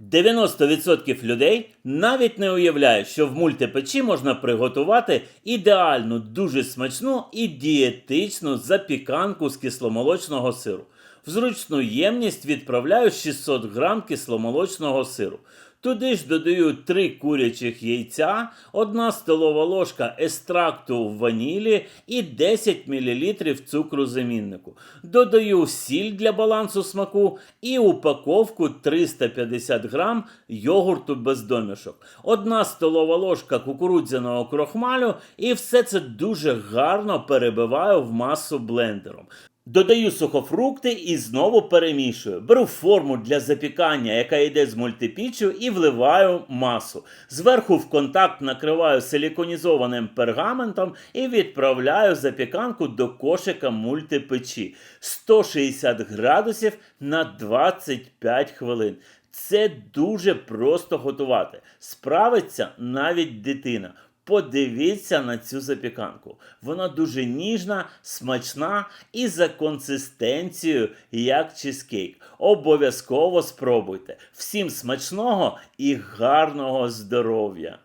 90% людей навіть не уявляють, що в мультипечі можна приготувати ідеальну, дуже смачну і дієтичну запіканку з кисломолочного сиру. В зручну ємність відправляю 600 грам кисломолочного сиру. Туди ж додаю 3 курячих яйця, 1 столова ложка естракту в ванілі і 10 мл цукру заміннику. Додаю сіль для балансу смаку і упаковку 350 грам йогурту без домішок, 1 столова ложка кукурудзяного крохмалю і все це дуже гарно перебиваю в масу блендером. Додаю сухофрукти і знову перемішую. Беру форму для запікання, яка йде з мультипіччю, і вливаю масу. Зверху в контакт накриваю силіконізованим пергаментом і відправляю запіканку до кошика мультипечі 160 градусів на 25 хвилин. Це дуже просто готувати. Справиться навіть дитина. Подивіться на цю запіканку. Вона дуже ніжна, смачна і за консистенцією, як чизкейк. Обов'язково спробуйте. Всім смачного і гарного здоров'я!